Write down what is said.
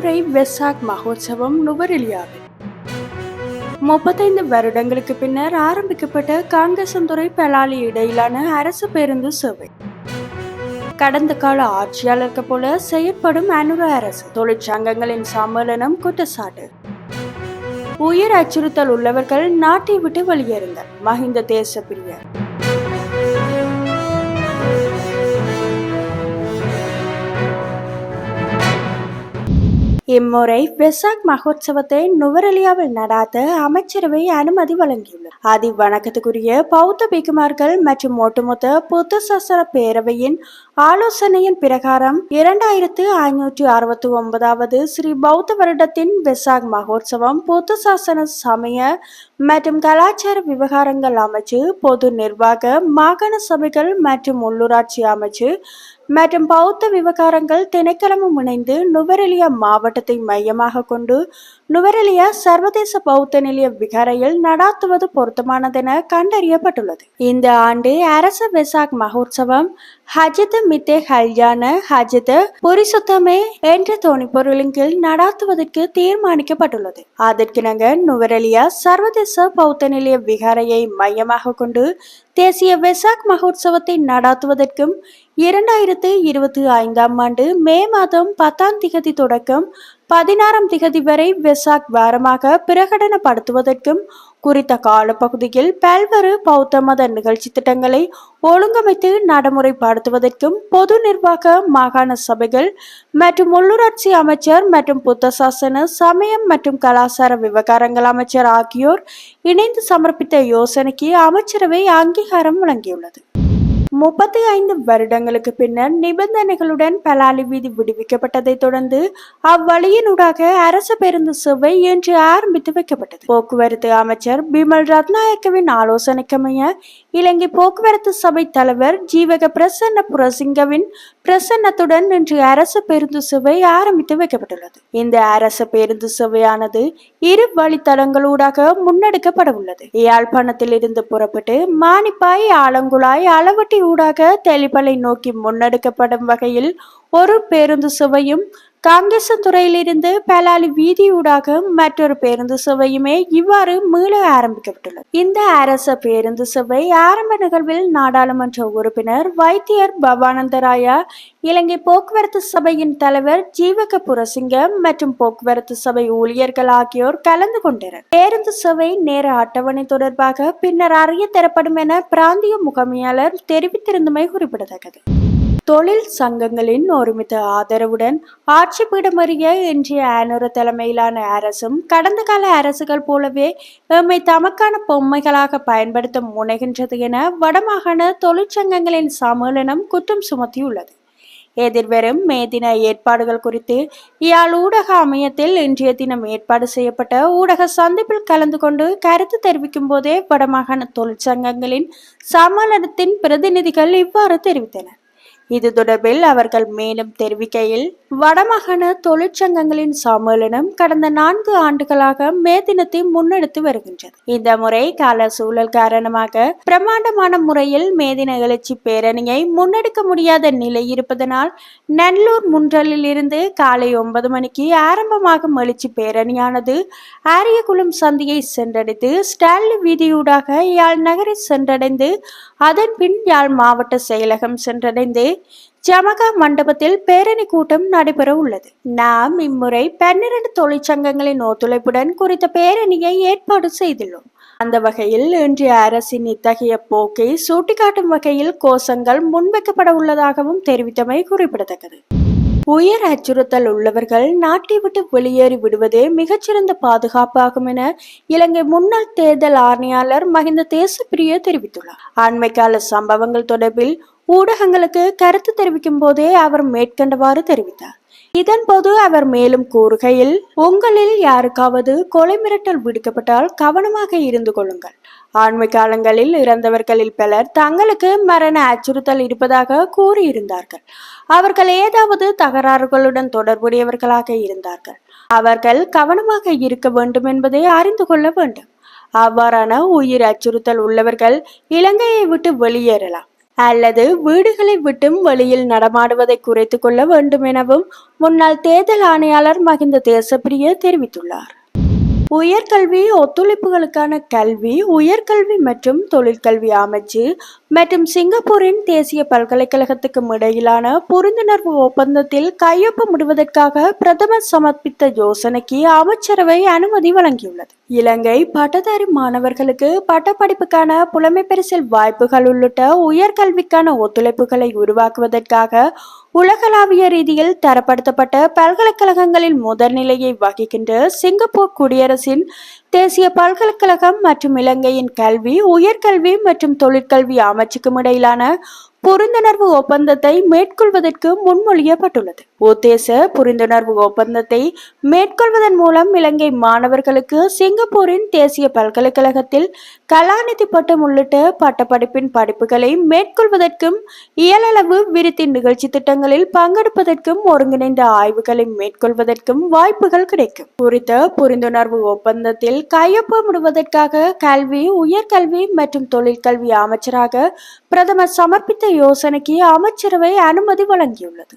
இம்முறை வெசாக் மகோத்சவம் நுவரெலியாவில். முப்பத்தைந்து வருடங்களுக்கு பின்னர் ஆரம்பிக்கப்பட்ட காங்கசந்துறை பெலாலி இடையிலான அரசு பேருந்து சேவை. கடந்த கால ஆட்சியாளர்கள் போல செயற்படும் அனுர அரசு தொழிற்சங்கங்களின் சம்மேளனம் குற்றச்சாட்டு. உயிர் அச்சுறுத்தல் உள்ளவர்கள் நாட்டை விட்டு வெளியேறுங்கள். மஹிந்த தேசப்பிரியர். இம்முறை வெசாக் மகோத்சவத்தை நுவரெலியாவில் நடாத்த அமைச்சரவை அனுமதி வழங்கியுள்ளது. அதி வணக்கத்துக்குரிய பௌத்த பிக்குமார்கள் மற்றும் ஒட்டுமொத்த புத்த சசர பேரவையின் ஆலோசனையின் பிரகாரம் இரண்டாயிரத்து ஐநூற்றி அறுபத்தி ஒன்பதாவது ஸ்ரீ பௌத்த வருடத்தின் வெசாக் மகோத்சவம் புத்த சாசன சமய மற்றும் கலாச்சார விவகாரங்கள் அமைச்சு பொது நிர்வாக மாகாண சபைகள் மற்றும் உள்ளூராட்சி அமைச்சு மற்றும் பௌத்த விவகாரங்கள் திணைக்களமும் இணைந்து நுவரெலியா மாவட்டத்தை மையமாக கொண்டு நுவரெலியா சர்வதேச பௌத்த நிலைய விகாரையில் நடாத்துவது பொருத்தமானதென கண்டறியப்பட்டுள்ளது. இந்த ஆண்டு அரச வெசாக் மகோத்சவம் ஹஜித் மித்தே ஹல்யான ஹஜித் புரிசுத்தமே என்ற தொனிப்பொருளின் கீழ் நடாத்துவதற்கு தீர்மானிக்கப்பட்டுள்ளது. அதற்கிணங்க நுவரெலியா சர்வதேச பௌத்த நிலைய விகாரையை மையமாக கொண்டு தேசிய வெசாக் மகோத்சவத்தை நடாத்துவதற்கும் இரண்டாயிரத்து இருபத்தி ஐந்தாம் ஆண்டு மே மாதம் பத்தாம் திகதி தொடக்கம் பதினாறாம் திகதி வரை வெசாக் வாரமாக பிரகடனப்படுத்துவதற்கும் குறித்த காலப்பகுதியில் பல்வேறு பௌத்த மத நிகழ்ச்சி திட்டங்களை ஒழுங்கமைத்து நடைமுறைப்படுத்துவதற்கும் பொது நிர்வாக மாகாண சபைகள் மற்றும் உள்ளூராட்சி அமைச்சர் மற்றும் புத்த சாசன சமயம் மற்றும் கலாச்சார விவகாரங்கள் அமைச்சர் ஆகியோர் இணைந்து சமர்ப்பித்த யோசனைக்கு அமைச்சரவை அங்கீகாரம் வழங்கியுள்ளது. முப்பத்தி ஐந்து வருடங்களுக்கு பின்னர் நிபந்தனைகளுடன் பலாலி வீதி விடுவிக்கப்பட்டதை தொடர்ந்து அவ்வழியினூடாக அரசு பேருந்து சேவை இன்று ஆரம்பித்து வைக்கப்பட்டது. போக்குவரத்து அமைச்சர் பிமல் ரத்நாயக்கவின் ஆலோசனைக்கமைய இலங்கை போக்குவரத்து சபை தலைவர் ஜீவக பிரசன்ன புரசிங்கவின் பிரசன்னத்துடன் இன்று அரசு பேருந்து சேவை ஆரம்பித்து வைக்கப்பட்டுள்ளது. இந்த அரசு பேருந்து சேவையானது இரு வழித்தடங்களூடாக முன்னெடுக்கப்பட உள்ளது. யாழ்ப்பாணத்தில் இருந்து புறப்பட்டு மானிப்பாய் ஆலங்குழாய் அளவட்டி ஊடாக தெளிப்பலை நோக்கி முன்னெடுக்கப்படும் வகையில் ஒரு பேருந்து சுவையும் காங்கேசத்துறையிலிருந்து பலாலி வீதியூடாக மற்றொரு பேருந்து சேவையுமே இவ்வாறு மீள ஆரம்பிக்கப்பட்டுள்ளது. இந்த அரச பேருந்து சேவை ஆரம்ப நிகழ்வில் நாடாளுமன்ற உறுப்பினர் வைத்தியர் பவானந்தராயா இலங்கை போக்குவரத்து சபையின் தலைவர் ஜீவக புரசிங்கம் மற்றும் போக்குவரத்து சபை ஊழியர்கள் ஆகியோர் கலந்து கொண்டனர். பேருந்து சேவை நேர அட்டவணை தொடர்பாக பின்னர் அறிய தரப்படும் என பிராந்திய முகமையாளர் தெரிவித்திருந்தமை குறிப்பிடத்தக்கது. தொழில் சங்கங்களின் ஒருமித்த ஆதரவுடன் ஆட்சி பீடமறிய இன்றைய ஆனூர தலைமையிலான அரசும் கடந்த கால அரசுகள் போலவே எம்மை தமக்கான பொம்மைகளாக பயன்படுத்த முனைகின்றது என வடமாகாண தொழிற்சங்கங்களின் சம்மேளனம் குற்றம் சுமத்தியுள்ளது. எதிர்வரும் மே தின ஏற்பாடுகள் குறித்து இயாழ் ஊடக அமையத்தில் இன்றைய தினம் ஏற்பாடு செய்யப்பட்ட ஊடக சந்திப்பில் கலந்து கொண்டு கருத்து தெரிவிக்கும் போதே வடமாகாண தொழிற்சங்கங்களின் சம்மேளனத்தின் பிரதிநிதிகள் இவ்வாறு தெரிவித்தனர். இது தொடர்பில் அவர்கள் மேலும் தெரிவிக்கையில் வடமாகாண தொழிற்சங்கங்களின் சம்மேளனம் கடந்த நான்கு ஆண்டுகளாக மே தினத்தை முன்னெடுத்து வருகின்றது. இந்த முறை கால சூழல் காரணமாக பிரமாண்டமான முறையில் மே தின எழுச்சி பேரணியை முன்னெடுக்க முடியாத நிலை இருப்பதனால் நல்லூர் முன்றலில் இருந்து காலை ஒன்பது மணிக்கு ஆரம்பமாகும் எழுச்சி பேரணியானது ஆரியகுளம் சந்தியை சென்றடைந்து ஸ்டான்லி வீதியூடாக யாழ் நகரை சென்றடைந்து அதன் பின் யாழ் மாவட்ட செயலகம் சென்றடைந்து ஜமகா மண்டபத்தில் பேரணி கூட்டம் நடைபெற உள்ளது. நாம் இம்முறை பன்னிரண்டு தொழிற்சங்கங்களின் ஒத்துழைப்புடன் குறித்த பேரணியை ஏற்பாடு செய்துள்ளோம். அந்த வகையில் இன்றைய அரசின் இத்தகைய போக்கை சுட்டிக்காட்டும் வகையில் கோஷங்கள் முன்வைக்கப்பட உள்ளதாகவும் தெரிவித்தமை குறிப்பிடத்தக்கது. உயர் அச்சுறுத்தல் உள்ளவர்கள் நாட்டை விட்டு வெளியேறி விடுவதே மிகச்சிறந்த பாதுகாப்பாகும் என இலங்கை முன்னாள் தேர்தல் ஆணையாளர் மகிந்த தேசப்பிரிய தெரிவித்துள்ளார். அண்மைக்கால சம்பவங்கள் தொடர்பில் ஊடகங்களுக்கு கருத்து தெரிவிக்கும் போதே அவர் மேற்கண்டவாறு தெரிவித்தார். இதன்போது அவர் மேலும் கூறுகையில் உங்களில் யாருக்காவது கொலை மிரட்டல் விடுக்கப்பட்டால் கவனமாக இருந்து கொள்ளுங்கள். ஆண்மை காலங்களில் இறந்தவர்களில் பலர் தங்களுக்கு மரண அச்சுறுத்தல் இருப்பதாக கூறியிருந்தார்கள். அவர்கள் ஏதாவது தகராறுகளுடன் தொடர்புடையவர்களாக இருந்தார்கள். அவர்கள் கவனமாக இருக்க வேண்டும் என்பதை அறிந்து கொள்ள வேண்டும். அவ்வாறான உயிர் அச்சுறுத்தல் உள்ளவர்கள் இலங்கையை விட்டு வெளியேறலாம். அல்லது வீடுகளை விட்டும் வெளியில் நடமாடுவதை குறைத்து கொள்ள வேண்டும் எனவும் முன்னாள் தேர்தல் ஆணையாளர் மகிந்த தேசப்பிரிய தெரிவித்துள்ளார். உயர்கல்வி ஒத்துழைப்புகளுக்கான கல்வி உயர்கல்வி மற்றும் தொழிற்கல்வி அமைச்சு மற்றும் சிங்கப்பூரின் தேசிய பல்கலைக்கழகத்துக்கும் இடையிலான புரிந்துணர்வு ஒப்பந்தத்தில் கையொப்பமிடுவதற்காக பிரதமர் சமர்ப்பித்த யோசனைக்கு அமைச்சரவை அனுமதி வழங்கியுள்ளது. இலங்கை பட்டதாரி மாணவர்களுக்கு பட்டப்படிப்புக்கான புலமை பரிசில் வாய்ப்புகள் உள்ளிட்ட உயர்கல்விக்கான ஒத்துழைப்புகளை உருவாக்குவதற்காக உலகளாவிய ரீதியில் தரப்படுத்தப்பட்ட பல்கலைக்கழகங்களில் முதல்நிலையை வகிக்கின்ற சிங்கப்பூர் குடியரசின் தேசிய பல்கலைக்கழகம் மற்றும் இலங்கையின் கல்வி உயர்கல்வி மற்றும் தொழிற்கல்வி அமைச்சுக்கும் இடையிலான புரிந்துணர்வு ஒப்பந்தத்தை மேற்கொள்வதற்கு முன்மொழியப்பட்டுள்ளது. உத்தேச புரிந்துணர்வு ஒப்பந்தத்தை மேற்கொள்வதன் மூலம் இலங்கை மாணவர்களுக்கு சிங்கப்பூரின் தேசிய பல்கலைக்கழகத்தில் கலாநிதி பட்டம் உள்ளிட்ட பட்டப்படிப்பின் படிப்புகளை மேற்கொள்வதற்கும் இயலளவு விருத்தி நிகழ்ச்சி திட்டங்களில் பங்கெடுப்பதற்கும் ஒருங்கிணைந்த ஆய்வுகளை மேற்கொள்வதற்கும் வாய்ப்புகள் கிடைக்கும். குறித்த புரிந்துணர்வு ஒப்பந்தத்தில் கையொப்பமிடுவதற்காக கல்வி உயர்கல்வி மற்றும் தொழிற்கல்வி அமைச்சராக பிரதமர் சமர்ப்பித்த யோசனைக்கு அமைச்சரவை அனுமதி வழங்கியுள்ளது.